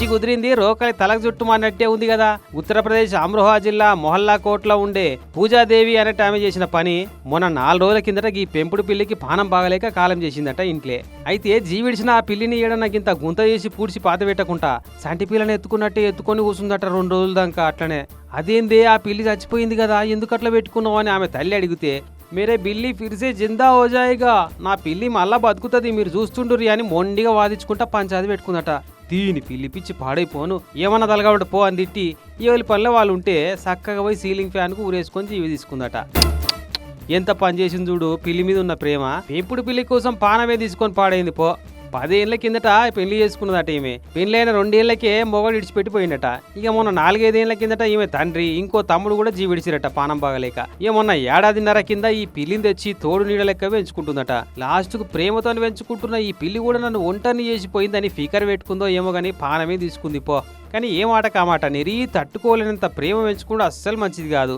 పిచ్చి కుదిరింది రోకలి తలకు చుట్టుమన్నట్టే ఉంది కదా. ఉత్తరప్రదేశ్ అమ్రోహా జిల్లా మొహల్లా కోట్లో ఉండే పూజాదేవి అనేట ఆమె చేసిన పని మొన్న నాలుగు రోజుల కిందట ఈ పెంపుడు పిల్లికి పానం బాగలేక కాలం చేసిందట ఇంట్లే. అయితే జీవిడిచిన ఆ పిల్లిని ఏడనకింత గుంత చేసి పూడ్చి పాత పెట్టకుండా సంటి పిల్లని ఎత్తుకున్నట్టే ఎత్తుకొని కూర్చుందట రెండు రోజుల దాకా అట్లనే. అదేందే ఆ పిల్లి చచ్చిపోయింది కదా ఎందుకు అట్లా పెట్టుకున్నావు అని ఆమె తల్లి అడిగితే మీరే బిల్లి ఫిర్సే జిందా హోజాయిగా నా పిల్లి మళ్ళా బతుకుతుంది మీరు చూస్తుండ్రి అని మొండిగా వాదించుకుంటా పంచాది పెట్టుకుందట. దీని పిల్లి పిచ్చి పాడైపోను. ఏమన్నా తలగబడి పో అని తిట్టి ఎవరి పనిలో వాళ్ళు ఉంటే చక్కగా పోయి సీలింగ్ ఫ్యాన్కు ఊరేసుకొని జీవి తీసుకుందట. ఎంత పని చేసింది చూడు పిల్లి మీద ఉన్న ప్రేమ. పెంపుడు పిల్లి కోసం పానమే తీసుకొని పాడైంది పో. పదేళ్ళ కిందట పెళ్ళి చేసుకున్నదట ఈమె. పెళ్ళైన రెండేళ్ళకే మొగడు ఇడిచిపెట్టిపోయిందట ఇక మొన్న నాలుగైదేళ్ళ కిందట ఈమె తండ్రి ఇంకో తమ్ముడు కూడా జీవిడిచిరట పానం బాగలేక. ఇక మొన్న ఏడాదిన్నర కింద ఈ పిల్లిని తెచ్చి తోడు నీడ లెక్క పెంచుకుంటుందట. లాస్ట్కు ప్రేమతో పెంచుకుంటున్న ఈ పిల్లి కూడా నన్ను ఒంటని చేసిపోయిందని ఫికర్ పెట్టుకుందో ఏమో గానీ పానమే తీసుకుంది పో. కానీ ఏ మాట? కామాట నిరీ తట్టుకోలేనంత ప్రేమ పెంచుకుంటే అస్సలు మంచిది కాదు.